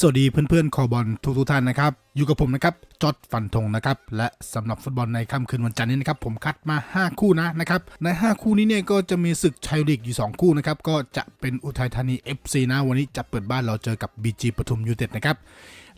สวัสดีเพื่อนๆคอบอลทุกๆท่านนะครับ อยู่กับผมนะครับจอดฟันธงนะครับ และสำหรับฟุตบอลในค่ำคืนวันจันทร์นี้นะครับ ผมคัดมา 5 คู่นะนะครับ ใน 5 คู่นี้เนี่ยก็จะมีศึกไทยลีกอยู่ 2 คู่นะครับ ก็จะเป็นอุทัยธานี FC นะ วันนี้จะเปิดบ้านเราเจอกับ BG ปทุมยูเต็ดนะครับ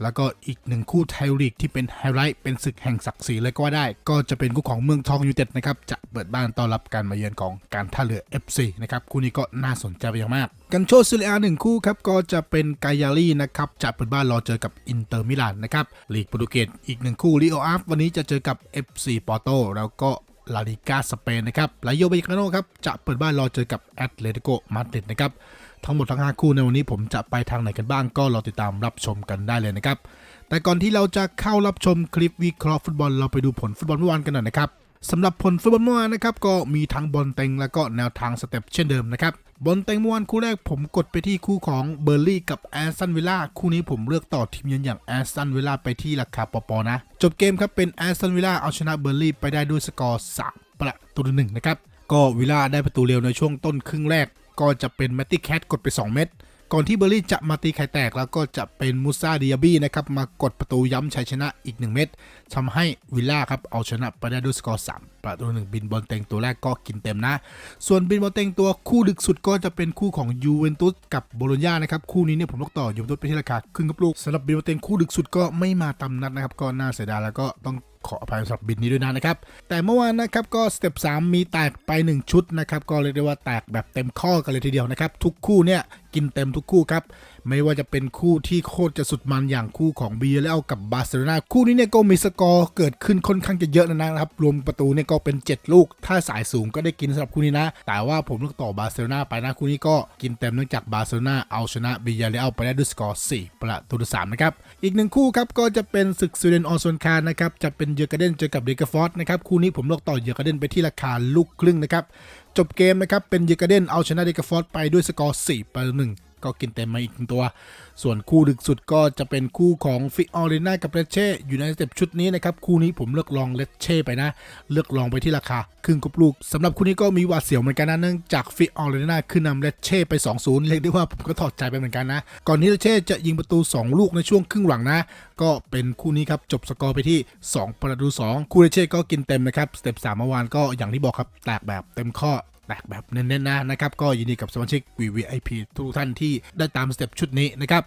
แล้วก็อีกหนึ่งคู่ไทยลีกที่เป็นไฮไลท์เป็นศึกแห่งศักดิ์ศรีเลยก็ว่าได้ ก็จะเป็นคู่ของเมืองทองยูเต็ดนะครับจะเปิดบ้านต้อนรับการมาเยือนของการท่าเรือ FC นะครับคู่นี้ก็น่าสนใจไปอย่างมาก กันโชซิเลียหนึ่งคู่ครับก็จะเป็นกายาลีนะครับจะเปิดบ้านรอเจอกับอินเตอร์มิลานนะครับลีกโปรตุเกสอีกหนึ่งคู่ลิโออาฟวันนี้จะเจอกับ FC ปอร์โตแล้วก็ลาลิกาสเปนนะครับลาโยเบกาโนครับจะเปิดบ้านรอเจอกับแอตเลติโกมาดริดนะครับ ทั้งหมดทั้ง 5 คู่ในวันนี้ผมจะไปทางไหนกันบ้างก็รอติดตามรับชมกันได้เลยนะครับ แต่ก่อนที่เราจะเข้ารับชมคลิปวิเคราะห์ฟุตบอลเราไปดูผลฟุตบอลเมื่อวานกันหน่อยนะครับสำหรับผลฟุตบอลเมื่อวานนะครับก็มีทั้งบอลเต็งแล้วก็แนวทางสเต็ปเช่นเดิมนะครับบอลเต็งเมื่อวานคู่แรกผมกดไปที่คู่ของเบอร์ลี่กับแอสตันวิลล่าคู่นี้ผมเลือกต่อทีมเยือนอย่างแอสตันวิลล่าไปที่ราคาปอปอนะ จบเกมครับเป็นแอสตันวิลล่าเอาชนะเบอร์ลี่ไปได้ด้วยสกอร์3ประตูหนึ่งนะครับก็วิลล่าได้ประตูเร็วในช่วงต้นครึ่งแรก ก็จะเป็นแมตตี้แคทกดไป 2 เม็ดก่อนที่เบอร์ลี่จะมาตีไข่แตกแล้วก็จะเป็นมูซาดิยาบี้นะครับมากดประตูย้ำชัยชนะอีก 1 เม็ดทำให้วิลล่าครับเอาชนะไปได้ด้วยสกอร์ 3 ประตูหนึ่งบินบอลเต็งตัวแรกก็กินเต็มนะ ส่วนบินบอลเต็งตัวคู่ดึกสุดก็จะเป็นคู่ของยูเวนตุสกับโบโลญญานะครับคู่นี้เนี่ยผมลกต่อยูเวนตุสไปที่ราคาครึ่งกับลูกสำหรับบินบอลเต็งคู่ดึกสุดก็ไม่มาตามนัดนะครับก็น่าเสียดายแล้วก็ต้อง ขออภัยสำหรับบินนี้ด้วยนะนะครับ แต่เมื่อวานนะครับก็สเต็ป3มีแตกไป 1 ชุดนะครับ ก็เรียกได้ว่าแตกแบบเต็มข้อกันเลยทีเดียวนะครับ ทุกคู่เนี่ยกินเต็มทุกคู่ครับ ไม่ว่าจะเป็นคู่ที่โคตรจะสุดมันอย่างคู่ของบีเลกับบาร์เซโลนาคู่นี้เนี่ยก็มีสกอร์เกิดขึ้นค่อนข้างจะเยอะนะครับ รวมประตูเนี่ยก็เป็น 7 ลูก ถ้าสายสูงก็ได้กินสำหรับคู่นี้นะ แต่ว่าผมเลือกต่อบาร์เซโลนาไปนะคู่นี้ก็กินเต็มเนื่องจากบาร์เซโลนาเอาชนะบีเลไปได้ด้วยสกอร์4ประตูต่อ3นะครับอีกหนึ่งคู่ครับก็จะเป็นศึกสวีเดนออสวนคารนะครับจะเป็นเยอร์กาเดนเจอกับเดกาฟอร์ดนะครับคู่นี้ผมเลือกต่อเยอร์กาเดนไปที่ราคาลูกครึ่งนะครับ จบเกมนะครับเป็นเยอร์กาเดนเอาชนะเดกฟอร์ดไปด้วยสกอร์4ประตูหนึ่ง ก็กินเต็มมาอีกหนึ่งตัว ส่วนคู่ดึกสุดก็จะเป็นคู่ของฟิออเรนากับเลเช่อยู่ในสเต็ปชุดนี้นะครับ คู่นี้ผมเลือกลองเลเช่ไปนะ เลือกลองไปที่ราคาครึ่งกบลูกสำหรับคู่นี้ก็มีหวาดเสียวเหมือนกันนะเนื่องจากฟิออเรนาขึ้นนำเลเช่ไป 2-0 เรียกได้ว่าผมก็ถอดใจไปเหมือนกันนะ ก่อนที่เลเช่จะยิงประตู 2 ลูกในช่วงครึ่งหลังนะ ก็เป็นคู่นี้ครับจบสกอร์ไปที่ 2 ประตู 2 คู่เลเช่ก็กินเต็มนะครับสเต็ป3เมื่อวานก็อย่างที่บอกครับแตกแบบเต็มข้อ แตกแบบเน้นๆนะนะครับ ก็ยินดีกับสมาชิก VVIP ทุกท่านที่ได้ตามสเต็ปชุดนี้นะครับ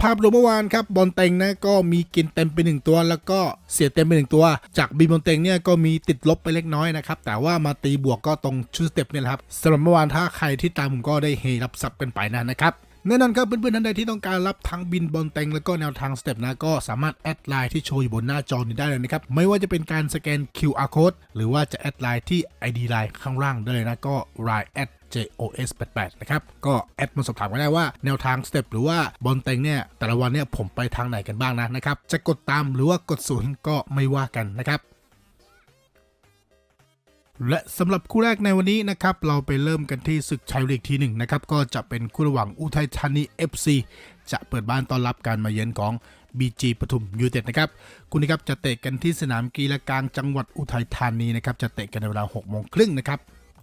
ภาพรวมเมื่อวานครับบอลเต็งนะก็มีกินเต็มไปหนึ่งตัว แล้วก็เสียเต็มไปหนึ่งตัว จากบีบอลเต็งเนี่ยก็มีติดลบไปเล็กน้อยนะครับ แต่ว่ามาตีบวกก็ตรงชุดสเต็ปเนี่ยครับสำหรับเมื่อวานถ้าใครที่ตามผมก็ได้เฮรับซับกันไปนะนะครับ แน่นอนครับเพื่อนๆท่านใดที่ต้องการรับทั้งบินบอลเต็งแล้วก็แนวทางสเต็ปนะก็สามารถแอดไลน์ที่โชว์อยู่บนหน้าจอนี้ได้เลยนะครับ ไม่ว่าจะเป็นการสแกน QR code หรือว่าจะแอดไลน์ที่ ID ไลน์ข้างล่างได้เลยนะก็ line at JOS88 นะครับ ก็แอดมาสอบถามกันได้ว่าแนวทางสเต็ปหรือว่าบอลเต็งเนี่ยแต่ละวันเนี่ยผมไปทางไหนกันบ้างนะนะครับ จะกดตามหรือว่ากดศูนย์ก็ไม่ว่ากันนะครับ และสำหรับคู่แรกในวันนี้นะครับเราไปเริ่มกันที่ศึกชัยลีกที่1นะครับก็จะเป็นคู่ระหว่างอุทัยธานี FC จะเปิดบ้านต้อนรับการมาเยือนของ BG ปทุมยูเต็ดนะครับคู่นี้ครับจะเตะกันที่สนามกีฬากลางจังหวัดอุทัยธานีนะครับจะเตะกันในเวลา6โมงครึ่งนะครับ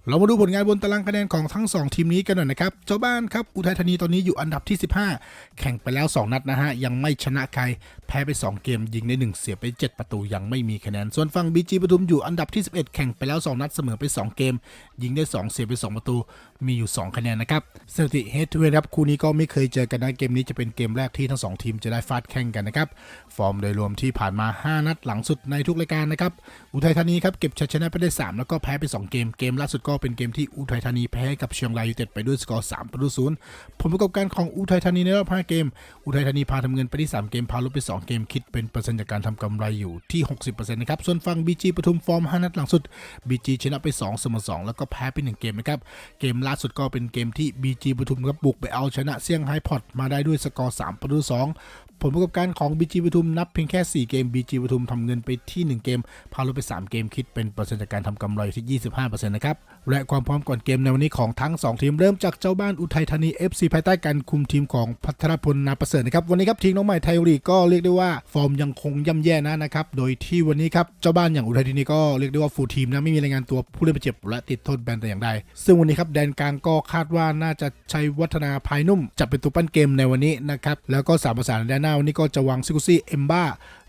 เรามาดูผลงานบนตารางคะแนนของทั้ง 2 ทีมนี้กันหน่อยนะครับ เจ้าบ้านครับ อุทัยธานีตอนนี้อยู่อันดับที่ 15 แข่งไปแล้ว 2 นัดนะฮะ ยังไม่ชนะใคร แพ้ไป 2 เกม ยิงได้ 1 เสียไป 7 ประตู ยังไม่มีคะแนน ส่วนฝั่ง BG ปทุมอยู่อันดับที่ 11 แข่งไปแล้ว 2 นัดเสมอไป 2 เกม ยิงได้ 2 เสียไป 2 ประตู มีอยู่ 2 คะแนนนะครับสถิติเฮดทูเฮดครับคู่นี้ก็ไม่เคยเจอกันนะเกมนี้จะเป็นเกมแรกที่ทั้ง 2 ทีมจะได้ฟาดแข่งกันนะครับ ฟอร์มโดยรวมที่ผ่านมา 5 นัดหลังสุดในทุกรายการนะครับอุทัยธานีครับเก็บชัยชนะไปได้ 3 แล้วก็แพ้ไป 2 เกมเกมล่าสุดก็เป็นเกมที่อุทัยธานีแพ้กับเชียงรายยูไนเต็ดไปด้วยสกอร์3ประตูศูนย์ผลประกอบการของอุทัยธานีในรอบ5เกม อุทัยธานีพาทำเงินไปที่3เกมพาลดไป 2 เกมคิดเป็นเปอร์เซ็นต์จากการทำกำไรอยู่ที่ 60%นะครับส่วนฝั่ง BG ปทุมฟอร์ม 5 นัดหลังสุด BG ชนะไป2เสมอ2แล้วก็แพ้ไป 1 เกมนะครับเกมล่าาสุดก็เป็นเกมที่ BG ปทุมครับบุกไปเอาชนะเซี่ยงไฮ้พอตมาได้ด้วยสกอร์3ประตู2 ผลประกอบการของ BG ปทุมนับเพียงแค่ 4 เกม BG ปทุมทำเงินไปที่ 1 เกม พาลดไป 3 เกมคิดเป็นเปอร์เซ็นต์จากการทำกำไรที่ 25%นะครับ และความพร้อมก่อนเกมในวันนี้ของทั้ง 2 ทีมเริ่มจากเจ้าบ้านอุทัยธานี FC ภายใต้การคุมทีมของพัทรพลนาประเสริฐนะครับ วันนี้ครับทีมน้องใหม่ไทยลีกก็เรียกได้ว่าฟอร์มยังคงย่ำแย่นะนะครับ โดยที่วันนี้ครับเจ้าบ้านอย่างอุทัยธานีก็เรียกได้ว่าฟูลทีมนะไม่มีรายงานตัวผู้เล่นบาดเจ็บและติดโทษแบนแต่อย่างใด ซึ่งวันนี้ครับแดนกลางก็คาดว่าน่าจะใช้วัฒนาภายนุ่มจะเป็นตัวปั้นเกมในวันนี้นะครับแล้วก็สามประสานด้านหน้านนี้ก็จะวางซิกุซี่เอมบ้า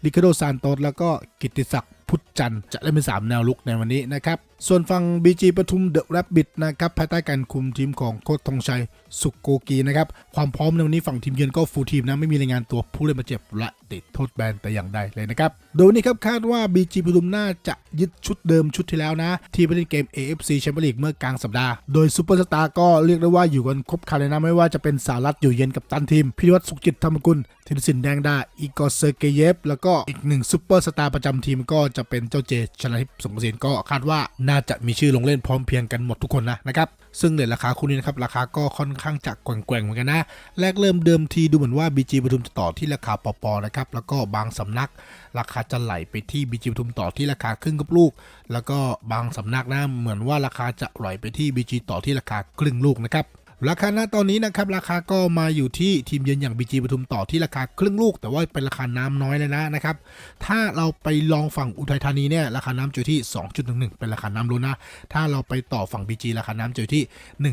ลิคาโดซานโตสแล้วก็กิตติศักดิ์ พุทธจันทร์จะเล่นเป็น3แนวลุกในวันนี้นะครับ ส่วนฝั่ง BG ปทุมเดอะแรบบิทนะครับภายใต้การคุมทีมของโค้ชธงชัยสุกโกกีนะครับความพร้อมในวันนี้ฝั่งทีมเยือนก็ฟูลทีมนะไม่มีรายงานตัวผู้เล่นบาดเจ็บและติดโทษแบนแต่อย่างใดเลยนะครับโดยวันนี้ครับคาดว่า BG ปทุมน่าจะยึดชุดเดิมชุดที่แล้วนะ ที่ไปเล่นเกม AFC แชมเปี้ยนลีกเมื่อกลางสัปดาห์โดยซูเปอร์สตาร์ก็เรียกได้ว่าอยู่กันครบครันเลยนะไม่ว่าจะเป็นสารัตอยู่เย็นกับตันทีมพิวัตรสุขจิตธรรมกุลธินสินแดงดาอีกอร์เซอร์เกเยฟแล้วก็อีกหนึ่งซูเปอร์สตาร์ประจำทีมก็จะเป็นเจ้าเจชนะทิพย์สงกระสินก็คาดว่าน่าจะมีชื่อลงเล่นพร้อมเพรียงกันหมดทุกคนนะนะครับซึ่งเลทราคาคู่นี้นะครับราคาก็ค่อนข้างจะแกว่งๆเหมือนกันนะ แรกเริ่มเดิมทีดูเหมือนว่า BG ปทุมจะต่อที่ราคาปอๆนะครับแล้วก็บางสำนัก ราคาจะไหลไปที่ BG ปทุมต่อที่ราคาครึ่งกับลูก แล้วก็บางสำนักนะเหมือนว่าราคาจะไหลไปที่ BG ต่อที่ราคาครึ่งลูกนะครับ ราคาณตอนนี้นะครับราคาก็มาอยู่ที่ทีมเยือนอย่าง BG ปทุมต่อที่ราคาครึ่งลูก แต่ว่าเป็นราคาน้ำน้อยเลยนะนะครับ ถ้าเราไปลองฝั่งอุทัยธานีเนี่ยราคาน้ำอยู่ที่ 2.11 เป็นราคาน้ำล้นนะ ถ้าเราไปต่อฝั่ง BG ราคาน้ำอยู่ที่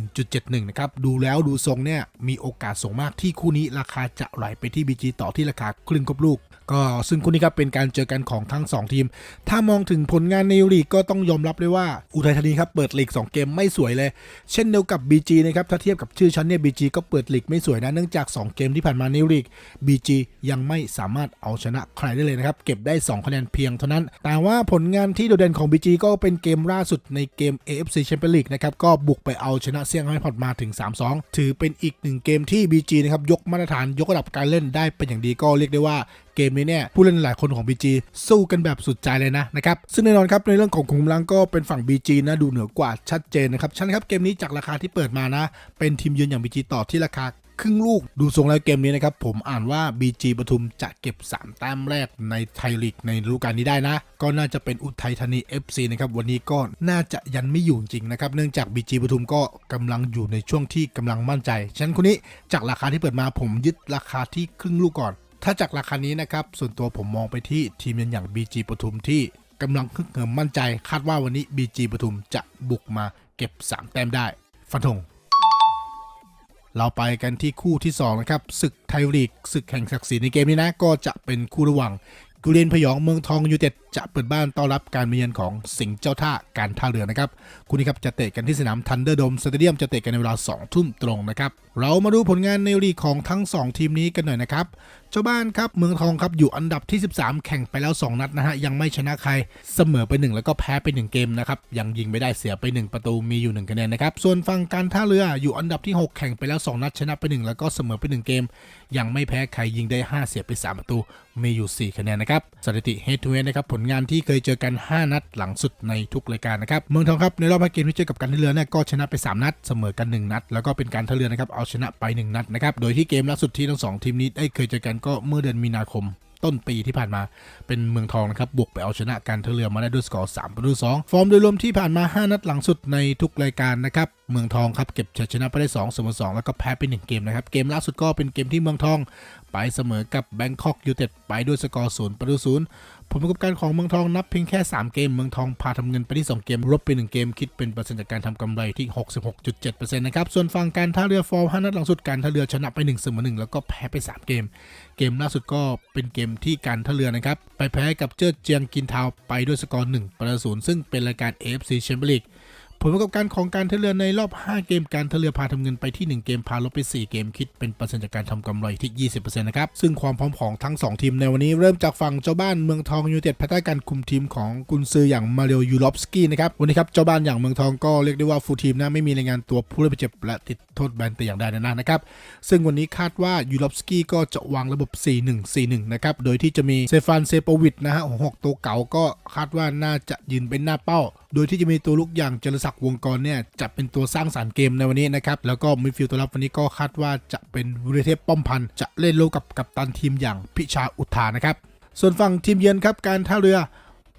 1.71 นะครับ ดูแล้วดูทรงเนี่ยมีโอกาสสูงมากที่คู่นี้ราคาจะไหลไปที่ BG ต่อที่ราคาครึ่งกบลูก ก็ซึ่งคู่นี้ครับเป็นการเจอกันของทั้ง 2 ทีม ถ้ามองถึงผลงานในลีกก็ต้องยอมรับเลยว่าอุทัยธานีครับเปิดลีก 2 เกมไม่สวยเลย เช่นเดียวกับ BG นะครับถ้าเทียบกับชื่อชั้นเนี่ย BG ก็เปิดลีกไม่สวยนะเนื่องจาก 2 เกมที่ผ่านมาในลีก BG ยังไม่สามารถเอาชนะใครได้เลยนะครับเก็บได้ 2 คะแนนเพียงเท่านั้น แต่ว่าผลงานที่โดดเด่นของ BG ก็เป็นเกมล่าสุดในเกม AFC Champions League นะครับก็บุกไปเอาชนะเซี่ยงไฮ้พอร์ตมาถึง 3-2 ถือเป็นอีกหนึ่งเกมที่ BG นะครับยกมาตรฐานยกระดับการเล่นได้เป็นอย่างดีก็เรียกได้ว่า เกมนี้เนี่ยผู้เล่นหลายคนของ BG สู้กันแบบสุดใจเลยนะนะครับซึ่งแน่นอนครับในเรื่องของขุมกำลังก็เป็นฝั่ง BG นะดูเหนือกว่าชัดเจนนะครับฉะนันครับเกมนี้จากราคาที่เปิดมานะเป็นทีมยืนอย่าง BG ต่อที่ราคาครึ่งลูกดูทรงแล้วเกมนี้นะครับ ผมอ่านว่า BG ปทุมจะเก็บ 3 แต้มแรกในไทยลีกในฤดูกาลนี้ได้นะ ก็น่าจะเป็นอุทัยธานี FC นะครับ วันนี้ก็น่าจะยันไม่อยู่จริงนะครับ เนื่องจาก BG ปทุมก็กำลังอยู่ในช่วงที่กำลังมั่นใจ ฉะนั้นคนนี้จากราคาที่เปิดมาผมยึดราคาที่ครึ่งลูกก่อน ถ้าจากราคานี้นะครับ ส่วนตัวผมมองไปที่ทีมยันอย่าง BG ปทุมที่กำลังคึกเหิมมั่นใจ คาดว่าวันนี้ BG ปทุมจะบุกมาเก็บ 3 แต้มได้ ฟันธงเราไปกันที่คู่ที่ 2 นะครับศึกไทยลีกศึกแห่งศักดิ์ศรีในเกมนี้นะ ก็จะเป็นคู่ระหว่างกุเรียนพยองเมืองทองยูเต็ดจะเปิดบ้านต้อนรับการมาเยือนของสิงห์เจ้าท่าการท่าเรือนะครับคู่นี้ครับจะเตะกันที่สนามทันเดอร์โดมสเตเดียมจะเตะกันในเวลา2ทุ่มตรงนะครับเรามาดูผลงานในลีกของทั้ง 2 ทีมนี้กันหน่อยนะครับเจ้าบ้านครับเมืองทองครับอยู่อันดับที่ 13 แข่งไปแล้ว 2 นัดนะฮะยังไม่ชนะใครเสมอไป 1 แล้วก็แพ้ไป 1 เกมนะครับยังยิงไม่ได้เสียไป 1 ประตูมีอยู่ 1 คะแนนนะครับส่วนฝั่งการท่าเรืออยู่อันดับที่ 6 แข่งไปแล้ว 2 นัดชนะไป 1 แล้วก็เสมอไป 1 เกม ยังไม่แพ้ใครยิงได้ 5 เสียไป 3 ประตูมีอยู่ 4 คะแนนนะครับสถิติ head to head นะครับผลงานที่เคยเจอกัน 5 นัดหลังสุดในทุกรายการนะครับเมืองทองครับในรอบ5เกมที่เจอกับการท่าเรือเนี่ยก็ชนะไป 3 นัดเสมอกัน 1 นัด แล้วก็เป็นการท่าเรือนะครับเอาชนะไป 1 นัดนะครับโดยที่เกมล่าสุดที่ทั้งสองทีมนี้ได้เคยเจอกันก็เมื่อเดือนมีนาคมต้นปีที่ผ่านมาเป็นเมืองทองนะครับบุกไปเอาชนะการเทเรือมาได้ด้วยสกอร์3ประตู2ฟอร์มโดยรวมที่ผ่านมา 5 นัดหลังสุดในทุกรายการนะครับเมืองทองครับเก็บชัยชนะไปได้2เสมอ2แล้วก็แพ้ไป1เกมนะครับเกมล่าสุดก็เป็นเกมที่เมืองทอง ไปเสมอกับแบงคอกยูเต็ดไปด้วยสกอร์0ประตู0 ผลประกอบการของเมืองทองนับเพียงแค่ 3 เกม เมืองทองพาทำเงินไปที่ 2 เกมลบไป 1 เกมคิดเป็นเปอร์เซ็นต์จากการทำกำไรที่ 66.7%นะครับ ส่วนฝั่งการท่าเรือฟอร์ม5นัดหลังสุดการท่าเรือชนะไป1เสมอ1แล้วก็แพ้ไป 3 เกม เกมล่าสุดก็เป็นเกมที่การท่าเรือนะครับไปแพ้กับเจ้าเจียงกินทาวไปด้วยสกอร์1ประตูนย์ซึ่งเป็นรายการ AFC Champions League ผลประกอบการของการท่าเรือในรอบ 5 เกมการท่าเรือพาทำเงินไปที่ 1 เกมพาลบไป 4 เกมคิดเป็นเปอร์เซ็นต์จากการทำกำไรที่ 20%นะครับ ซึ่งความพร้อมของทั้ง 2 ทีมในวันนี้เริ่มจากฝั่งเจ้าบ้านเมืองทองยูเต็ดภายใต้การคุมทีมของกุนซืออย่างมาเรียวยูรอฟสกี้นะครับ วันนี้ครับเจ้าบ้านอย่างเมืองทองก็เรียกได้ว่าฟูลทีมนะไม่มีรายงานตัวผู้เล่นบาดเจ็บและติดโทษแบนแต่อย่างใดนะนะครับ ซึ่งวันนี้คาดว่ายูรอฟสกี้ก็จะวางระบบ 4-1-4-1 นะครับ โดยที่จะมีเซฟานเซโปวิดนะฮะหกตัวเก่าก็คาดว่าน่าจะยืนเป็นหน้าเป้าโดยที่จะมีตัวลุกอย่างเจรศักดิ์วงกรเนี่ยจะเป็นตัวสร้างสารรค์เกมในวันนี้นะครับ แล้วก็มิดฟิลด์ตัวรับวันนี้ก็คาดว่าจะเป็นวิรเทพป้อมพันธ์จะเล่นโลกับกัปตันทีมอย่างพิชาอุทานะครับ ส่วนฝั่งทีมเยือนครับการท่าเรือ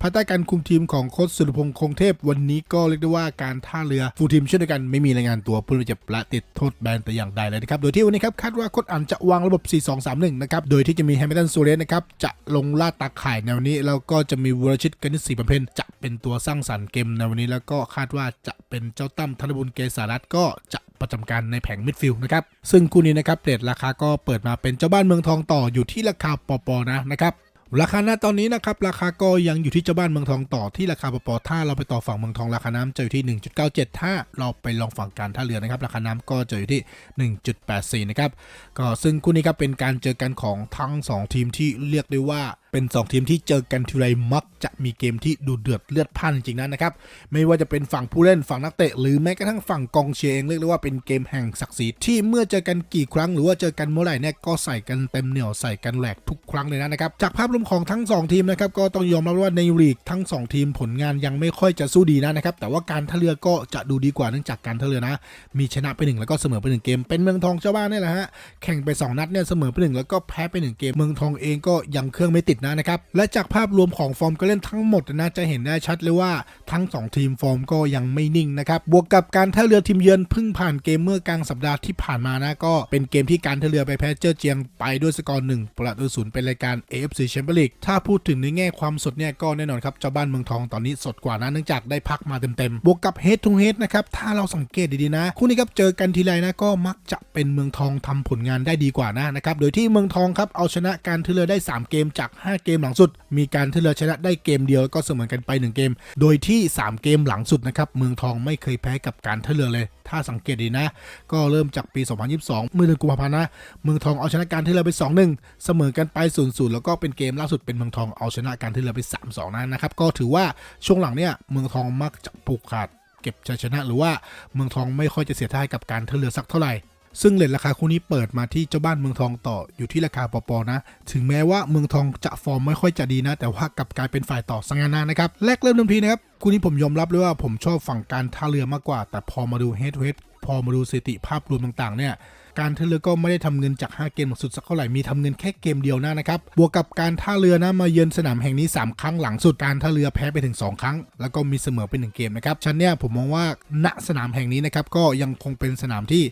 ภายใต้การคุมทีมของโค้ชสุรพงษ์คงเทพวันนี้ก็เรียกได้ว่าการท่าเรือฟูลทีมเช่นเดียวกันไม่มีรายงานตัวผู้เล่นเจ็บและติดโทษแบนแต่อย่างใดเลยนะครับ โดยที่วันนี้ครับคาดว่าโค้ชอันจะวางระบบ 4-2-3-1 นะครับ โดยที่จะมีแฮมิลตันซูเรสนะครับจะลงลาดตาข่ายในวันนี้แล้วก็จะมีวรชิตกนิษฐ์ศรีบำเพ็ญจะเป็นตัวสร้างสรรค์เกมในวันนี้แล้วก็คาดว่าจะเป็นเจ้าตั้มธนบุญเกษารัตน์ก็จะประจำการในแผงมิดฟิลด์นะครับซึ่งคู่นี้นะครับเรทราคาก็เปิดมาเป็นเจ้าบ้านเมืองทองต่ออยู่ที่ราคาปอปอนะนะครับ ราคาหน้าตอนนี้นะครับราคาก็ยังอยู่ที่เจ้าบ้านเมืองทองต่อที่ราคาปปอถ้าเราไปต่อฝั่งเมืองทองราคาน้ำจะอยู่ที่ 1.97 ถ้าเราไปลองฝั่งการท่าเรือนะครับ ราคาน้ำก็จะอยู่ที่ 1.84 นะครับก็ซึ่งคู่นี้ครับเป็นการเจอกันของทั้ง 2 ทีมที่เรียกได้ว่า เป็น 2 ทีมที่เจอกันทีไรมักจะมีเกมที่ดูเดือดเลือดพ่านจริงๆนะนะครับ ไม่ว่าจะเป็นฝั่งผู้เล่นฝั่งนักเตะ หรือแม้กระทั่งฝั่งกองเชียร์เองเรียกได้ว่าเป็นเกมแห่งศักดิ์ศรีที่เมื่อเจอกันกี่ครั้งหรือว่าเจอกันเมื่อไหร่เนี่ยก็ใส่กันเต็มเหนี่ยวใส่กันแหลกทุกครั้งเลยนะครับจากภาพรวมของทั้ง 2 ทีมนะครับก็ต้องยอมรับว่าในลีกทั้ง 2 ทีมผลงานยังไม่ค่อยจะสู้ดีนะนะครับแต่ว่าการท่าเรือก็จะดูดีกว่าเนื่องจากการท่าเรือนะ มีชนะไปหนึ่งแล้วก็เสมอไปหนึ่งเกม เป็นเมืองทองเจ้าบ้านนี่แหละฮะแข่งไปสองนัดเนี่ยเสมอไปหนึ่งแล้วก็แพ้ไปหนึ่งเกมเมืองทองเองก็ยังเครื่องไม่ติดนะนะครับ และจากภาพรวมของฟอร์มการเล่นทั้งหมดนะจะเห็นได้ชัดเลยว่าทั้ง 2 ทีมฟอร์มก็ยังไม่นิ่งนะครับบวกกับการท่าเรือทีมเยือนเพิ่งผ่านเกมเมื่อกลางสัปดาห์ที่ผ่านมานะก็เป็นเกมที่การท่าเรือไปแพ้เจอเจียงไปด้วยสกอร์หนึ่งประตูศูนย์เป็นรายการ AFC Champions League ถ้าพูดถึงในแง่ความสดเนี่ยก็แน่นอนครับเจ้าบ้านเมืองทองตอนนี้สดกว่านะเนื่องจากได้พักมาเต็มๆบวกกับ Head to Head นะครับถ้าเราสังเกตดีๆนะ คู่นี้ครับเจอกันทีไรนะก็มักจะเป็นเมืองทองทำผลงานได้ดีกว่านะนะครับโดยที่เมืองทองครับเอาชนะการท่าเรือได้ 3 เกมจาก 5 5 เกมหลังสุด มีการท่เรือชนะได้เกมเดียวก็เสมอกันไป 1 เกม โดยที่ 3 เกมหลังสุดนะครับเมืองทองไม่เคยแพ้กับการท่าเรือเลย ถ้าสังเกตดีนะ ก็เริ่มจากปี 2022 เมื่อเดือนกุมภาพันธ์นะเมืองทองเอาชนะการท่าเรือไป 2-1 เสมอกันไป 0-0 แล้วก็เป็นเกมล่าสุดเป็นเมืองทองเอาชนะการท่าเรือไป 3-2นะนะครับก็ถือว่าช่วงหลังเนี่ยเมืองทองมักจะผูกขาดเก็บชัยชนะหรือว่าเมืองทองไม่ค่อยจะเสียท่าให้กับการท่าเรือสักเท่าไหร่ ซึ่งเลทราคาคู่นี้เปิดมาที่เจ้าบ้านเมืองทองต่ออยู่ที่ราคาปอปอนะ ถึงแม้ว่าเมืองทองจะฟอร์มไม่ค่อยจะดีนะ แต่ว่ากลับกลายเป็นฝ่ายต่อสังงานานะครับแรกเริ่มทันทีนะครับคู่นี้ผมยอมรับเลยว่าผมชอบฝั่งการท่าเรือมากกว่า แต่พอมาดูเฮดเฮดพอมาดูสถิติภาพรวมต่างๆเนี่ย การท่าเรือก็ไม่ได้ทำเงินจาก 5 เกมหลังสุดสักเท่าไหร่มีทำเงินแค่เกมเดียวหนะนะครับ บวกกับการท่าเรือนะมาเยือนสนามแห่งนี้ 3 ครั้งหลังสุดการท่าเรือแพ้ไปถึง 2 ครั้ง แล้วก็มีเสมอไป1เกมนะครับฉันเนี่ยผมมองว่าณสนามแห่งนี้นะครับก็ยังคงเป็นสนามที่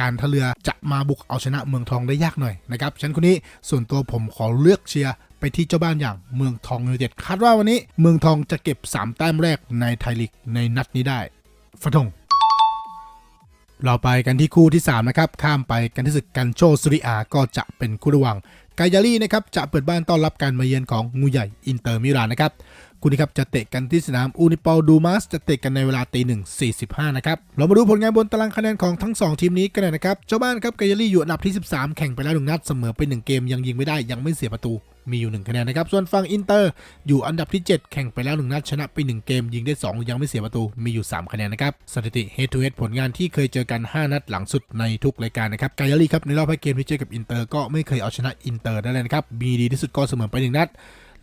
การท่าเรือจะมาบุกเอาชนะเมืองทองได้ยากหน่อยนะครับฉันคนนี้ส่วนตัวผมขอเลือกเชียร์ไปที่เจ้าบ้านอย่างเมืองทองยูไนเต็ดคาดว่าวันนี้เมืองทองจะเก็บ 3 แต้มแรกในไทยลีกในนัดนี้ได้ฟันธง เราไปกันที่คู่ที่ 3 นะครับ ข้ามไปกันที่ศึกกันโชสุริอาก็จะเป็นคู่ระหว่างกายาลีนะครับจะเปิดบ้านต้อนรับการมาเยือนของงูใหญ่อินเตอร์มิลานนะครับคู่นี้ครับจะเตะกันที่สนามอูนิปอลดูมัสจะเตะกันในเวลาตีหนึ่งสี่สิบห้านะครับเรามาดูผลงานบนตารางคะแนนของทั้ง 2 ทีมนี้กันหน่อยนะครับเจ้าบ้านครับกายาลีอยู่อันดับที่ 13 แข่งไปแล้วหนึ่งนัดเสมอไป1เกมยังยิงไม่ได้ยังไม่เสียประตู มีอยู่ 1 คะแนนนะครับ ส่วนฝั่งอินเตอร์อยู่อันดับที่ 7 แข่งไปแล้ว 1 นัดชนะไป 1 เกม ยิงได้ 2 ยังไม่เสียประตูมีอยู่ 3 คะแนนนะครับ สถิติ head to head ผลงานที่เคยเจอกัน 5 นัดหลังสุดในทุกรายการนะครับกายาลีครับในรอบแพ้เกมที่เจอกับอินเตอร์ก็ไม่เคยเอาชนะอินเตอร์ได้เลยนะครับมีดีที่สุดก็เสมอไป1นัด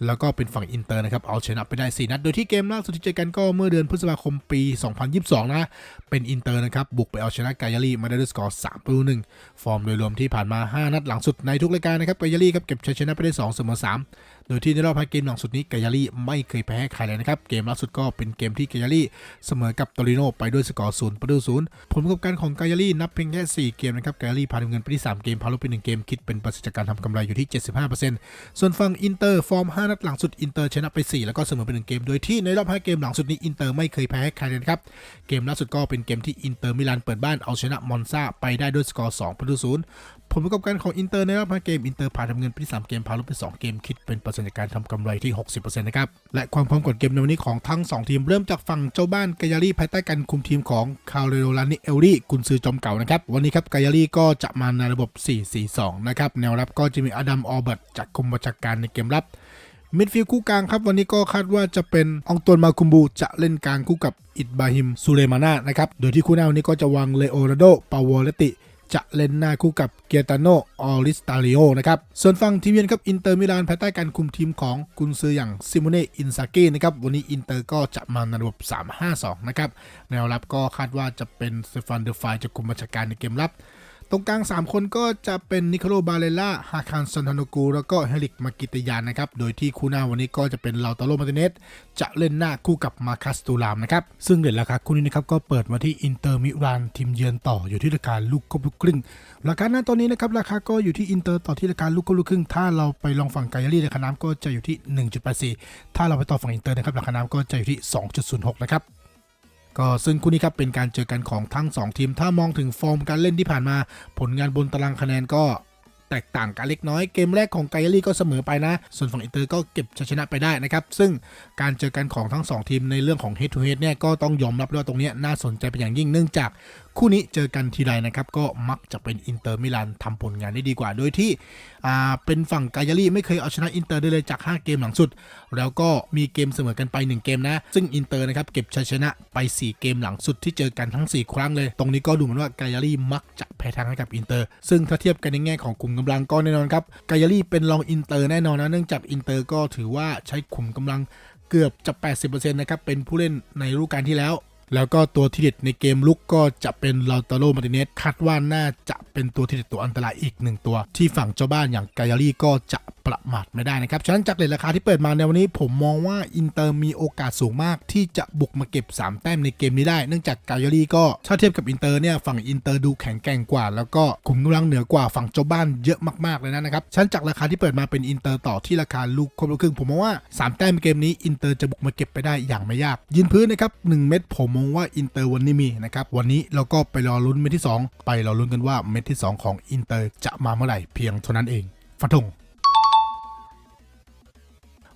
แล้วก็เป็นฝั่งอินเตอร์นะครับ เอาชนะไปได้ 4 นัด โดยที่เกมล่าสุดที่เจอกันก็เมื่อเดือนพฤษภาคมปี 2022 นะ เป็นอินเตอร์นะครับ บุกไปเอาชนะกายาลีมาได้ด้วยสกอร์ 3 ประตู 1 ฟอร์มโดยรวมที่ผ่านมา 5 นัดหลังสุดในทุกรายการนะครับ กายาลีครับเก็บชัยชนะไปได้ 2 เสมอ 3โดยที่ในรอบ5เกมหลังสุดนี้กายาลีไม่เคยแพ้ใครเลยนะครับ เกมล่าสุดก็เป็นเกมที่กายาลีเสมอกับโตริโนไปด้วยสกอร์0ประตู0ผลประกอบการของกายาลีนับเพียงแค่ 4 เกมนะครับกายาลีพาทำเงินไปที่3เกมพาลบไป1เกมคิดเป็นเปอร์เซ็นต์การทำกำไรอยู่ที่ 75%ส่วนฝั่งอินเตอร์ฟอร์ม 5 นัดหลังสุดอินเตอร์ชนะไป 4 แล้วก็เสมอไป1เกม โดยที่ในรอบ 5 เกมหลังสุดนี้อินเตอร์ไม่เคยแพ้ใครเลยนะครับเกมล่าสุดก็เป็นเกมที่อินเตอร์มิลานเปิดบ้านเอาชนะมอนซาไปได้ด้วยสกอร์2ประตู0ผลประกอบการของอินเตอร์ในรอบ5เกม อินเตอร์พาทำเงินไปที่3เกมพาลบไป2เกม คิดเป็นเปอร์เซ็นต์จากการทำกำไรที่ 60%นะครับ และความพร้อมกดเกมในวันนี้ของทั้ง 2 ทีม เริ่มจากฝั่งเจ้าบ้านกายาลีภายใต้การคุมทีมของคาร์เรโรลานิเอลลี่กุนซือจอมเก่านะครับ วันนี้ครับกายาลีก็จะมาในระบบ 4-4-2 นะครับ แนวรับก็จะมีอดัม ออเบิร์ตจากคุมบัญชาการในเกมรับมิดฟิลด์คู่กลางครับ วันนี้ก็คาดว่าจะเป็นองตวนมาคุมบูจะเล่นกลางคู่กับอิดบาฮิมซูเลมาน่านะครับ โดยที่คู่หน้าวันนี้ก็จะวางเลโอราโด ปาวเลติ จะเล่นหน้าคู่กับเกียตาโนออริสตาลิโอนะครับ ส่วนฝั่งทีมเยือนครับอินเตอร์มิลานภายใต้การคุมทีมของกุนซืออย่างซิโมเน่อินซากีนะครับ วันนี้อินเตอร์ก็จะมาในระบบ 3-5-2 นะครับ แนวรับก็คาดว่าจะเป็นเซฟานเดอร์ไฟจะคุมบัญชาการในเกมรับ รงกลาง 3 คนก็จะเป็นนิโคโลบาเลล่าฮาคานซันทานกูแล้วก็เฮลิกมากิตยานนะครับ โดยที่คู่หน้าวันนี้ก็จะเป็นลาตาโลมาติเนสจะเล่นหน้าคู่กับมาคัสตูรามนะครับ ซึ่งเด่นราคาคู่นี้นะครับก็เปิดมาที่อินเตอร์มิรานทีมเยือนต่ออยู่ที่ราคาลูกกบลูกครึ่ง ราคาหน้าตอนนี้นะครับราคาก็อยู่ที่อินเตอร์ต่อที่ราคาลูกกบลูกครึ่ง ถ้าเราไปลองฝั่งไกอารี่ราคาน้ำก็จะอยู่ที่ 1.84 ถ้าเราไปต่อฝั่งอินเตอร์นะครับราคาน้ำก็จะอยู่ที่ 2.06 นะครับ ก็ซึ่งคู่นี้ครับเป็นการเจอกันของทั้ง 2 ทีม ถ้ามองถึงฟอร์มการเล่นที่ผ่านมา ผลงานบนตารางคะแนนก็แตกต่างกันเล็กน้อยเกมแรกของไกลลี่ก็เสมอไปนะ ส่วนฝั่งอินเตอร์ก็เก็บชัยชนะไปได้นะครับ ซึ่งการเจอกันของทั้ง 2 ทีมในเรื่องของ head to head เนี่ยก็ต้องยอมรับด้วยว่าตรงนี้น่าสนใจเป็นอย่างยิ่งเนื่องจาก คู่นี้เจอกันทีไรนะครับก็มักจะเป็นอินเตอร์มิลานทำผลงานได้ดีกว่า โดยที่เป็นฝั่งไกอารีไม่เคยเอาชนะอินเตอร์ได้เลยจาก 5 เกมหลังสุด แล้วก็มีเกมเสมอกันไป 1 เกมนะ ซึ่งอินเตอร์นะครับเก็บชัยชนะไป 4 เกมหลังสุดที่เจอกันทั้ง 4 ครั้งเลย ตรงนี้ก็ดูเหมือนว่าไกอารีมักจะแพ้ทางให้กับอินเตอร์ ซึ่งถ้าเทียบกันในแง่ของกลุ่มกำลังก็แน่นอนครับไกอารีเป็นรองอินเตอร์แน่นอนนะเนื่องจากอินเตอร์ก็ถือว่าใช้ขุมกำลังเกือบจะ 80%นะครับเป็นผู้เล่นในฤดูกาลที่แล้ว แล้วก็ตัวที่เด็ดในเกมลุกก็จะเป็นลาตาโรมาติเนสคาดว่าน่าจะเป็นตัวที่เด็ดตัวอันตรายอีกหนึ่งตัว ที่ฝั่งเจ้าบ้านอย่างไกยารี่ก็จะ ประมาทไม่ได้นะครับ ฉะนั้นจากเลทราคาที่เปิดมาในวันนี้ผมมองว่าอินเตอร์มีโอกาสสูงมาก ที่จะบุกมาเก็บ 3 แต้มในเกมนี้ได้ เนื่องจากไกอารี่ก็ถ้าเทียบกับอินเตอร์เนี่ยฝั่งอินเตอร์ดูแข็งแกร่งกว่า แล้วก็ขุมกำลังเหนือกว่าฝั่งเจ้าบ้านเยอะมากๆเลยนะครับ ฉะนันจากราคาที่เปิดมาเป็นอินเตอร์ต่อที่ราคาลูกครบลูกครึ่งผมมองว่า 3 แต้มเกมนี้อินเตอร์จะบุกมาเก็บไปได้อย่างไม่ยาก ยืนพื้นนะครับ1เม็ดผมมองว่าอินเตอร์วันนี้มีนะครับวันนี้เราก็ไปรอลุ้นเม็ดที่ 2 ไปรอลุ้นกันว่าเม็ดที่ 2 ของอินเตอร์จะมาเมื่อไหร่เพียงเท่านั้นเองฟันธง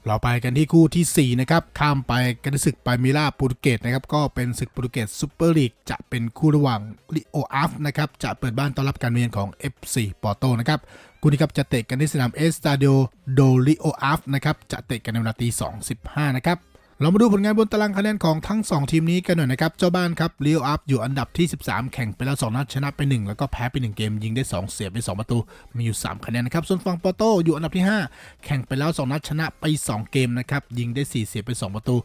เราไปกันที่คู่ทีสี่ 4 นะครับ ข้ามไปกันที่ศึกไปมิล่าโปรตุเกสนะครับ ก็เป็นศึกโปรตุเกสซูเปอร์ลีกจะเป็นคู่ระหว่างลิโออาฟนะครับ จะเปิดบ้านต้อนรับการเยือนของ FC ปอร์โตนะครับคู่นี้ครับจะเตะกันที่สนามเอสตาเดโอโดลิโออาฟนะครับ จะเตะกันในเวลาตีสองสิบห้านะครับ เรามาดูผลงานบนตารางคะแนนของทั้ง 2 ทีมนี้กันหน่อยนะครับ เจ้าบ้านครับเลีโออัพอยู่อันดับที่ 13 แข่งไปแล้ว 2 นัดชนะไป 1 แล้วก็แพ้ไป 1 เกม ยิงได้ 2 เสียไป 2 ประตู มีอยู่ 3 คะแนนนะครับ ส่วนฝั่งปอโตอยู่อันดับที่ 5 แข่งไปแล้ว 2 นัดชนะไป 2 เกมนะครับ ยิงได้ 4 เสียไป 2 ประตู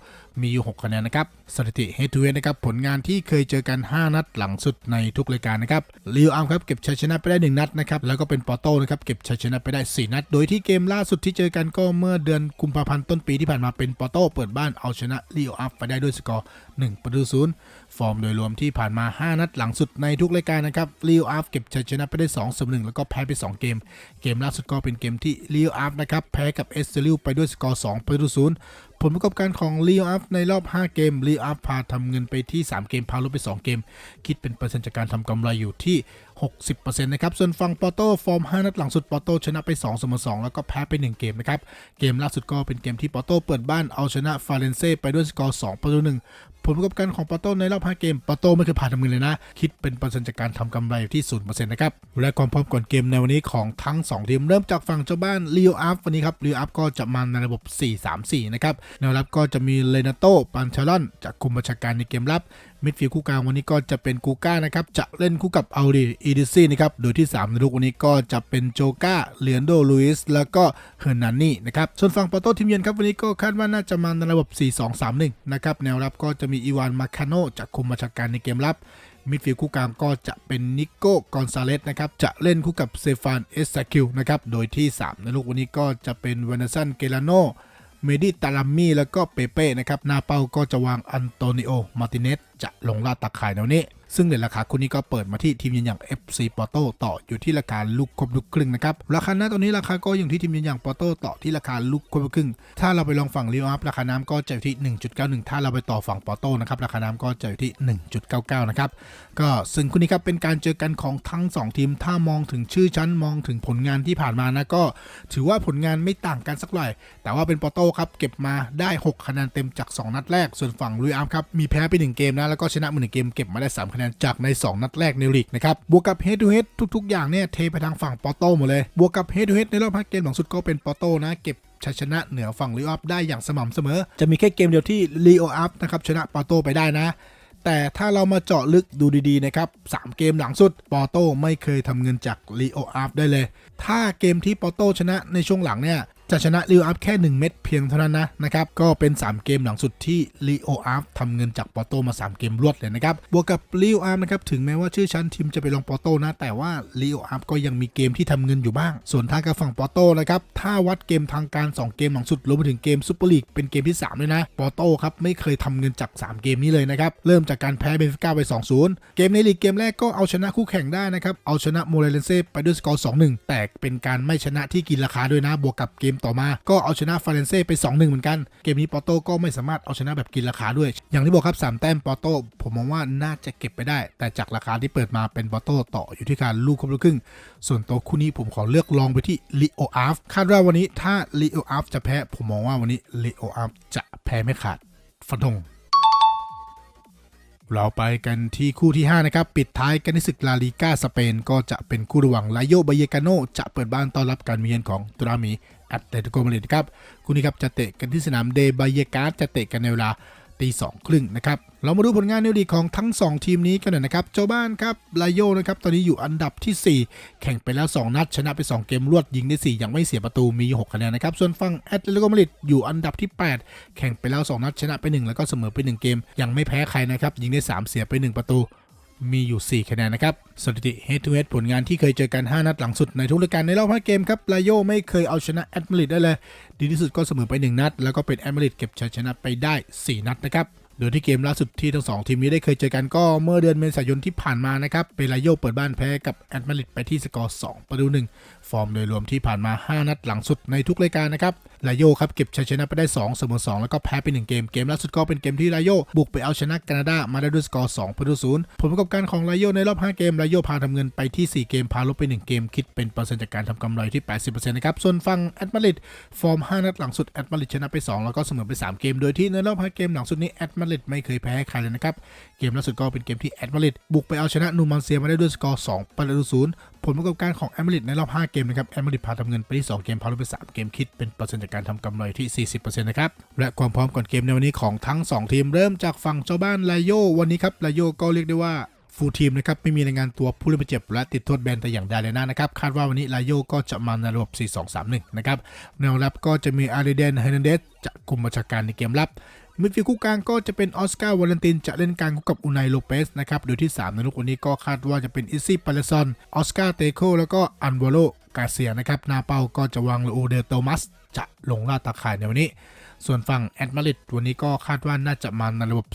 มีอยู่ 6 คะแนนนะครับ สถิติเฮดทูเฮดนะครับผลงานที่เคยเจอกัน 5 นัดหลังสุดในทุกรายการนะครับเลีโออัพครับเก็บชัยชนะไปได้ 1 นัดนะครับ แล้วก็เป็นปอโตนะครับเก็บชัยชนะไปได้ 4 นัด โดยที่เกมล่าสุดที่เจอกันก็เมื่อเดือนกุมภาพันธ์ต้นปีที่ผ่านมาเป็นปอโตเปิดบ้านเอาชนะลีโออัพไปได้ด้วยสกอร์1ประตูศูนย์ ฟอร์มโดยรวมที่ผ่านมา 5 นัดหลังสุดในทุกรายการนะครับลีโออัพเก็บชัยชนะไปได้2เสมอ1แล้วก็แพ้ไป 2 เกม เกมล่าสุดก็เป็นเกมที่ลีโออัพนะครับแพ้กับเอสเซลิวไปด้วยสกอร์2ประตูศูนย์ผลประกอบการของลีโออัพในรอบ 5 เกมลีโออัพพาทำเงินไปที่ 3 เกม พาลดไป 2 เกม คิดเป็นเปอร์เซ็นต์จากการทำกำไรอยู่ที่ 60%นะครับ ส่วนฝั่งปอโต้ฟอร์ม 5 นัดหลังสุดปอโต้ชนะไป2เสมอ2แล้วก็แพ้ไป 1 เกมนะครับ เกมล่าสุดก็เป็นเกมที่ปอโต้เปิดบ้านเอาชนะฟาเรนเซ่ไปด้วยสกอร์2ประตู1ผลประกอบการของปอโตในรอบ5 เกมปาโตไม่เคยผ่านทำเงินเลยนะ คิดเป็นเปอร์เซ็นต์จากการทำกำไรที่0%นะครับ และความพร้อมก่อนเกมในวันนี้ของทั้ง 2 ทีม เริ่มจากฝั่งเจ้าบ้านลีโออัพวันนี้ครับลีโออัพก็จะมาในระบบ 4-3-4 นะครับแนวรับก็จะมีเลนาโตปันชารอนจากคุมบัญชาการในเกมรับ มิดฟิลด์คู่กลางวันนี้ก็จะเป็นกูก้านะครับ จะเล่นคู่กับอัลดีอีดิซี่นะครับ โดยที่ 3 ในลูกวันนี้ก็จะเป็นโจก้าเลียนโดลุยส์แล้วก็เฮอร์นันนี่นะครับ ส่วนฝั่งปอโต้ทีมเยือนครับวันนี้ก็คาดว่าน่าจะมาในระบบ 4-2-3-1 นะครับ แนวรับก็จะมีอีวานมาคาโนจากคุมบัญชาการในเกมรับมิดฟิลด์คู่กลางก็จะเป็นนิโก้กอนซาเลสนะครับ จะเล่นคู่กับเซฟานเอสซาคิวนะครับ โดยที่ 3 ในลูกวันนี้ก็จะเป็นเวเนซันเกลาโนเมดิตาลัมมี่แล้วก็เปเป้นะครับ หน้าเป้าก็จะวางอันโตนิโอ มาร์ติเนสจะลงลาดตาข่ายแนวนี้ ซึ่งในราคาคู่นี้ก็เปิดมาที่ทีมยืนอย่าง FC ปอร์โตต่ออยู่ที่ราคาลูกครบลูกครึ่งนะครับราคาหน้าตอนนี้ราคาก็อยู่ที่ทีมยืนอย่างปอร์โตต่อที่ราคาลูกครบลูกครึ่ง ถ้าเราไปลองฝั่งลีโออัพราคาน้ำก็จะอยู่ที่ 1.91 ถ้าเราไปต่อฝั่งปอร์โตนะครับราคาน้ำก็จะอยู่ที่ 1.99 นะครับก็ซึ่งคู่นี้ครับเป็นการเจอกันของทั้ง 2 ทีม ถ้ามองถึงชื่อชั้นมองถึงผลงานที่ผ่านมานะก็ ถือว่าผลงานไม่ต่างกันสักหน่อย แต่ว่าเป็นปอโตครับเก็บมาได้ 6 คะแนนเต็มจาก 2 นัดแรก ส่วนฝั่งลุยอาร์มครับมีแพ้ไป 1 เกมนะแล้วก็ชนะมา1เกมเก็บมาได้ 3 คะแนนจากใน 2 นัดแรกในลีกนะครับบวกกับเฮดทูเฮดทุก ๆ อย่างเนี่ยเทไปทางฝั่งปอโต้หมดเลยบวกกับเฮดทูเฮดในรอบ5เกมหลังสุดก็เป็นปอโต้นะเก็บชัยชนะเหนือฝั่งลีโออัพได้อย่างสม่ำเสมอ จะมีแค่เกมเดียวที่ลีโออัพนะครับชนะปอโต้ไปได้นะแต่ถ้าเรามาเจาะลึกดูดีๆ นะครับ 3 เกมหลังสุด ปอโต้ไม่เคยทำเงินจากลีโออาร์ได้เลย ถ้าเกมที่ปอโต้ชนะในช่วงหลังเนี่ย จะชนะลีโออัพแค่ 1 เม็ดเพียงเท่านั้นนะนะครับ ก็เป็น 3 เกมหลังสุดที่ลีโออัพทำเงินจากปอโตมา 3 เกมรวดเลยนะครับ บวกกับลีโออัพนะครับ ถึงแม้ว่าชื่อชั้นทีมจะไปลงปอโตนะ แต่ว่าลีโออัพก็ยังมีเกมที่ทำเงินอยู่บ้าง ส่วนทางกับฝั่งปอโตนะครับ ถ้าวัดเกมทางการ 2 เกมหลังสุดรวมไปถึงเกมซูเปอร์ลีกเป็นเกมที่3เลยนะ ปอโตครับไม่เคยทำเงินจาก 3 เกมนี้เลยนะครับ เริ่มจากการแพ้เบนฟิก้าไป 2-0 เกมในลีกเกมแรกก็เอาชนะคู่แข่งได้นะครับ เอาชนะโมเรเลนเซ่ไปด้วยสกอร์2-1 แต่เป็นการไม่ชนะที่กินราคาด้วยนะ บวกกับเกมต่อมา ก็เอาชนะฟาเรนเซ่ไป 2-1 เหมือนกัน เกมนี้ปอโต้ก็ไม่สามารถเอาชนะแบบกินราคาด้วย อย่างที่บอกครับ 3 แต้มปอโต้ผมมองว่าน่าจะเก็บไปได้ แต่จากราคาที่เปิดมาเป็นปอโต้ต่ออยู่ที่การลูกครบลูกครึ่ง ส่วนตัวคู่นี้ผมขอเลือกลองไปที่ลีโออาฟคาดว่าวันนี้ถ้าลีโออาฟจะแพ้ผมมองว่าวันนี้ลีโออาฟจะแพ้ไม่ขาดฟันธงเราไปกันที่คู่ที่ 5 นะครับ ปิดท้ายกันที่ศึกลาลีกาสเปน ก็จะเป็นคู่ระหว่างลาโยบาเยกาโนจะเปิดบ้านต้อนรับการมาเยือนของตุรามี อตเลติโกมาดริดครับคู่นี้ครับจะเตะกันที่สนามเดบายกาสจะเตะกันในเวลาตีสองครึ่งนะครับ เรามาดูผลงานในลีกของทั้ง 2 ทีมนี้กันหน่อยนะครับ เจ้าบ้านครับลาโยนะครับ ตอนนี้อยู่อันดับที่ 4 แข่งไปแล้ว 2 นัด ชนะไป 2 เกมรวดยิงได้ 4 ยังไม่เสียประตูมี 6 คะแนนนะครับ ส่วนฝั่งแอตเลติโกมาดริดอยู่อันดับที่ 8 แข่งไปแล้ว 2 นัด ชนะไป 1 แล้วก็เสมอไป 1 เกม ยังไม่แพ้ใครนะครับ ยิงได้ 3 เสียไป 1 ประตู มีอยู่ 4 คะแนนนะครับ สถิติ head to head ผลงานที่เคยเจอกัน 5 นัดหลังสุดในทุกรายการในรอบ 5 เกมครับลาโยไม่เคยเอาชนะแอดมาริดได้เลย ดีที่สุดก็เสมอไป 1 นัด แล้วก็เป็นแอดมาริดเก็บชัยชนะไปได้ 4 นัดนะครับ โดยที่เกมล่าสุดที่ทั้งสองทีมนี้ได้เคยเจอกันก็เมื่อเดือนเมษายนที่ผ่านมานะครับ เป็นลาโยเปิดบ้านแพ้กับแอดมาริดไปที่สกอร์ 2 ประตูหนึ่งฟอร์มโดยรวมที่ผ่านมา 5 นัดหลังสุดในทุกรายการนะครับลาโยครับเก็บชัยชนะไปได้2เสมอ2แล้วก็แพ้ไป 1 เกม เกมล่าสุดก็เป็นเกมที่ลาโยบุกไปเอาชนะแคนาดามาได้ด้วยสกอร์2ประตูศูนย์ผลประกอบการของลาโยในรอบ 5 เกมลาโยพาทำเงินไปที่ 4 เกมพาลบไป 1 เกมคิดเป็นเปอร์เซ็นต์จากการทำกำไรที่ 80%นะครับส่วนฝั่งแอดมาริดฟอร์ม 5 นัดหลังสุดแอดมาริดชนะไป 2 แล้วก็เสมอไป 3 เกม โดยที่ในรอบ 5 เกมหลังสุดนี้แอดมาริดไม่เคยแพ้ใครเลยนะครับเกมล่าสุดก็เป็นเกมที่แอดมาริดบุกไปเอาชนะนูมันเซียมาได้ด้วยสกอร์2ประตูศูนย์ผลประกอบการของแอดมาริดในรอบ 5 เกมนะครับแอดมาริดพาทำเงินไปที่2เกมพาลบไป 3 เกมคิดเป็นเปอร์เซ็นต์จากการทำกำไรที่ 40%นะครับและความพร้อมก่อนเกมในวันนี้ของทั้ง 2 ทีมเริ่มจากฝั่งเจ้าบ้านไลโยวันนี้ครับไลโยก็เรียกได้ว่าฟูลทีมนะครับไม่มีรายงานตัวผู้เล่นบาดเจ็บและติดโทษแบนแต่อย่างใดเลยนะนะครับ คาดว่าวันนี้ไลโยก็จะมาในระบบ 4-2-3-1 นะครับแนวรับก็จะมีอาริเดนเฮนันเดสจะคุมบัญชาการในเกมรับ มิดฟิลด์คู่กลางก็จะเป็นออสการ์วาเลนตินจะเล่นกลางคู่กับอุนายโลเปสนะครับ โดยที่ 3 ในลูกวันนี้ก็คาดว่าจะเป็นอิซี่ปาเลซอนออสการ์เตโคแล้วก็อันวโลกาเซียนะครับนาเปาก็จะวางลูเดโตมัสจะลงล่าตาข่ายในวันนี้ ส่วนฝั่งแอดมาริดวันนี้ก็คาดว่าน่าจะมาในระบบ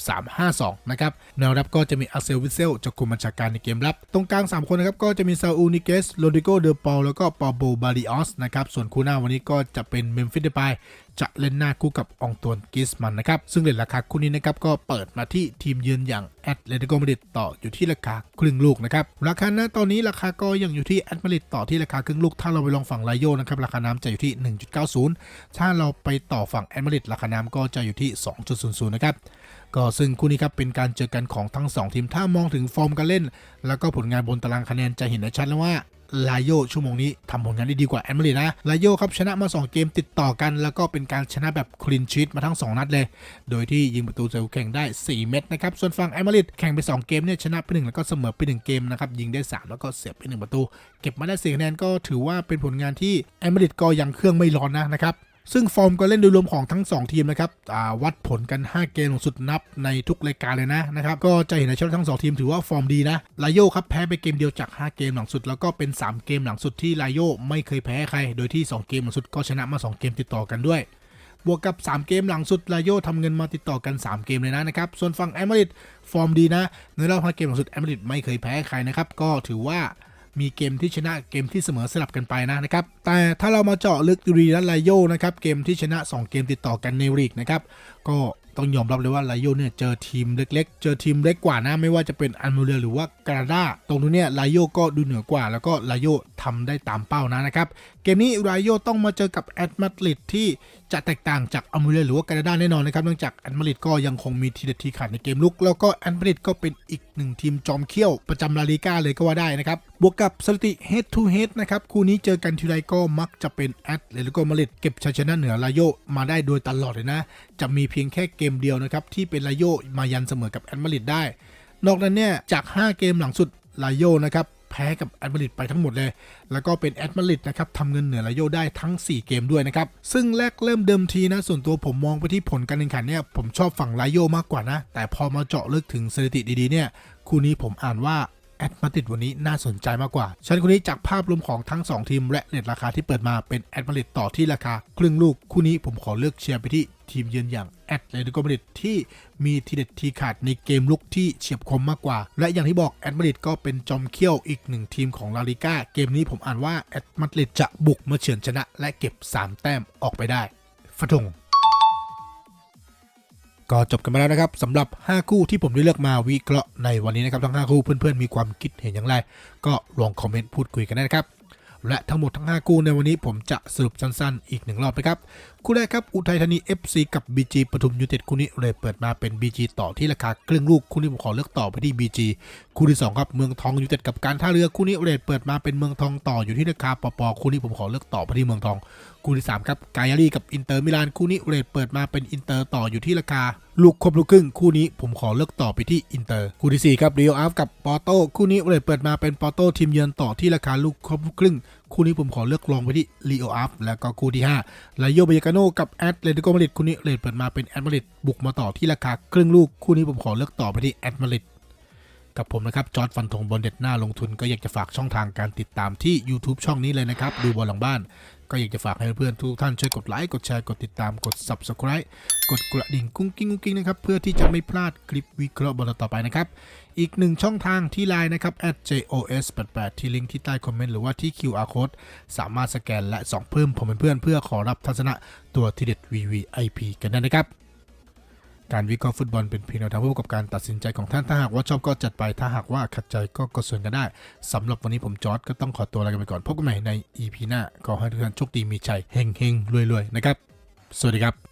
3-5-2 นะครับ แนวรับก็จะมีอาเซลวิเซลจะคุมบัญชาการในเกมรับ ตรงกลาง 3 คนนะครับ ก็จะมีซาอูนิเกส โรดิโก เดอปอลแล้วก็ปอโบบาริออสนะครับ ส่วนคู่หน้าวันนี้ก็จะเป็นเมมฟิสเดปาย จะเล่นหน้าคู่กับองตวนกิสมันนะครับ ซึ่งเลทราคาคู่นี้นะครับก็เปิดมาที่ทีมเยือนอย่างแอตเลติโกมาดริดต่ออยู่ที่ราคาครึ่งลูกนะครับ ราคาณตอนนี้ราคาก็ยังอยู่ที่แอตมาดริดต่อที่ราคาครึ่งลูก ถ้าเราไปลองฝั่งไลโยนะครับราคาน้ำจะอยู่ที่ 1.90 ถ้าเราไปต่อฝั่งแอตมาดริดราคาน้ำก็จะอยู่ที่ 2.00 นะครับก็ซึ่งคู่นี้ครับเป็นการเจอกันของทั้ง 2 ทีมถ้ามองถึงฟอร์มการเล่น แล้วก็ผลงานบนตารางคะแนนจะเห็นได้ชัดแล้วว่า ลาโยชั่วโมงนี้ทำผลงานได้ดีกว่าแอนมาริดนะลาโยครับชนะมา 2 เกมติดต่อกัน แล้วก็เป็นการชนะแบบคลีนชีตมาทั้ง 2 นัดเลย โดยที่ยิงประตูใส่แข่งได้ 4 เม็ดนะครับ ส่วนฝั่งแอนมาริดแข่งไป 2 เกมเนี่ยชนะไป 1 แล้วก็เสมอไป 1 เกมนะครับ ยิงได้ 3 แล้วก็เสียไป 1 ประตู เก็บมาได้4คะแนนก็ถือว่าเป็นผลงานที่แอนมาริดก็ยังเครื่องไม่ร้อนนะนะครับ ซึ่งฟอร์มการเล่นโดยรวมของทั้ง 2 ทีมนะครับวัดผลกัน 5 เกมสุดนับในทุกรายการเลยนะนะครับ ก็จะเห็นได้ชัดว่าทั้ง 2 ทีมถือว่าฟอร์มดีนะลาโยครับแพ้ไปเกมเดียวจาก 5 เกมหลังสุด แล้วก็เป็น 3 เกมหลังสุดที่ลาโยไม่เคยแพ้ใคร โดยที่ 2 เกมหลังสุดก็ชนะมา 2 เกมติดต่อกันด้วย บวกกับ 3 เกมหลังสุดลาโยทำเงินมาติดต่อกัน 3 เกมเลยนะนะครับ ส่วนฝั่งแอมริดฟอร์มดีนะ ในรอบ5เกมหลังสุดแอมริดไม่เคยแพ้ใครนะครับ ก็ถือว่า มีเกมที่ชนะเกมที่เสมอสลับกันไปนะนะครับ แต่ถ้าเรามาเจาะลึกดูดีแล้วลโยนะครับ เกมที่ชนะ 2 เกมติดต่อกันในลีกนะครับ ก็ต้องยอมรับเลยว่าลโยเนี่ยเจอทีมเล็กๆ เจอทีมเล็กกว่านะ ไม่ว่าจะเป็นอันมูเรหรือว่ากราดาตรงนู้นเนี่ยลโยก็ดูเหนือกว่า แล้วก็ลโยทำได้ตามเป้านะนะครับ เกมนี้ลโยต้องมาเจอกับแอตมาดริดที่จะแตกต่างจากอัมมูเรหรือว่ากราดาแน่นอนนะครับ เนื่องจากแอตมาดริดก็ยังคงมีทีเด็ดทีขาดในเกมลุก แล้วก็แอตมาดริดก็เป็นอีกหนึ่งทีมจอมเขี้ยวประจำลาลิก้าเลยก็ว่าได้นะครับ บวกกับสถิติ head to head นะครับคู่นี้เจอกันทีไรก็มักจะเป็นแอตเลติโกมาดริดเก็บชัยชนะเหนือลาโยมาได้โดยตลอดเลยนะ จะมีเพียงแค่เกมเดียวนะครับที่เป็นลาโยมายันเสมอกับแอตมาดริดได้ นอกนั้นเนี่ยจาก 5 เกมหลังสุดลาโยนะครับแพ้กับแอตมาริดไปทั้งหมดเลย แล้วก็เป็นแอตมาริดนะครับทำเงินเหนือลาโยได้ทั้ง 4 เกมด้วยนะครับ ซึ่งแรกเริ่มเดิมทีนะ ส่วนตัวผมมองไปที่ผลการแข่งขันเนี่ย ผมชอบฝั่งลาโยมากกว่านะ แต่พอมาเจาะลึกถึงสถิติดีๆเนี่ย คู่นี้ผมอ่านว่า แอตมาดริดวันนี้น่าสนใจมากกว่าฉันคนนี้จากภาพรวมของทั้ง 2 ทีม และเรทราคาที่เปิดมาเป็นแอตมาดริดต่อที่ราคา ครึ่งลูกคู่นี้ผมขอเลือกเชียร์ไปที่ทีมเยือนอย่างแอตเลติโกมาดริดที่มีทีเด็ดทีขาดในเกมลุกที่เฉียบคมมากกว่า และอย่างที่บอกแอตมาดริดก็เป็นจอมเขี้ยวอีกหนึ่งทีมของลาลิก้าเกมนี้ผมอ่านว่าแอตมาดริดจะบุกมาเฉือนชนะ และเก็บ 3 แต้มออกไปได้ฟะทง ก็จบกันไปแล้วนะครับสำหรับ 5 คู่ที่ผมได้เลือกมาวิเคราะห์ในวันนี้นะครับทั้ง 5 คู่เพื่อนๆมีความคิดเห็นอย่างไร ก็ลองคอมเมนต์พูดคุยกันได้นะครับและทั้งหมดทั้ง 5 คู่ในวันนี้ผมจะสรุปสั้นๆ อีกหนึ่งรอบนะครับ คู่แรกครับ อุทัยธานี FC กับ BG ปทุมยูเต็ดคู่นี้เลยเปิดมาเป็น BG ต่อที่ราคาครึ่งลูกคู่นี้ผมขอเลือกต่อไปที่ BG คู่ที่ 2 ครับเมืองทองยูเต็ดกับการท่าเรือคู่นี้เรทเปิดมาเป็นเมืองทองต่ออยู่ที่ราคาปอปอคู่นี้ผมขอเลือกต่อไปที่เมืองทอง คู่ที่ 3 ครับกายารีกับอินเตอร์มิลานคู่นี้เรทเปิดมาเป็นอินเตอร์ต่ออยู่ที่ราคา ลูกครบลูกครึ่งคู่นี้ผมขอเลือกต่อไปที่อินเตอร์คู่ที่4ครับเรียวอาฟกับปอโต้คู่นี้เรทเปิดมาเป็นปอโต้ทีมเยือนต่อที่ราคาลูกครบลูกครึ่งคู่นี้ผมขอเลือกลองไปที่ลีโออาฟแล้วก็คู่ที่5ไลโยเบยกาโนกับแอตเลติโกมาดริดคู่นี้เรทเปิดมาเป็นแอตมาดริดบุกมาต่อที่ราคาครึ่งลูกคู่นี้ผมขอเลือกต่อไปที่แอตมาดริดกับผมนะครับ จอร์ดฟันธงบอลเด็ดหน้าลงทุนก็อยากจะฝากช่องทางการติดตามที่ YouTube ช่องนี้เลยนะครับ ดูบอลหลังบ้าน ก็อยากจะฝากให้เพื่อนๆทุกท่านช่วยกดไลค์ กดแชร์ กดติดตาม กด Subscribe กดกระดิ่งกุ้งกิ้งกุ้งกิ้งนะครับ เพื่อที่จะไม่พลาดคลิปวิเคราะห์บอลต่อไปนะครับ อีกหนึ่งช่องทางที่ไลน์นะครับ @jos88 ที่ลิงก์ที่ใต้คอมเมนต์หรือว่าที่ QR code สามารถสแกนและส่องเพิ่มผมเป็นเพื่อนเพื่อขอรับทัศนะตัวทีเด็ด VVIP กันได้นะครับ การวิเคราะห์ฟุตบอลเป็นเพียงแนวทางผู้ประกอบการตัดสินใจของท่าน ถ้าหากว่าชอบก็จัดไป ถ้าหากว่าขัดใจก็กดส่วนกันได้สำหรับวันนี้ผมจอร์ดก็ต้องขอตัวลากันไปก่อน พบกันใหม่ใน EP หน้า ขอให้ทุกท่านโชคดีมีชัยเฮงเฮงรวยรวยๆนะครับ สวัสดีครับ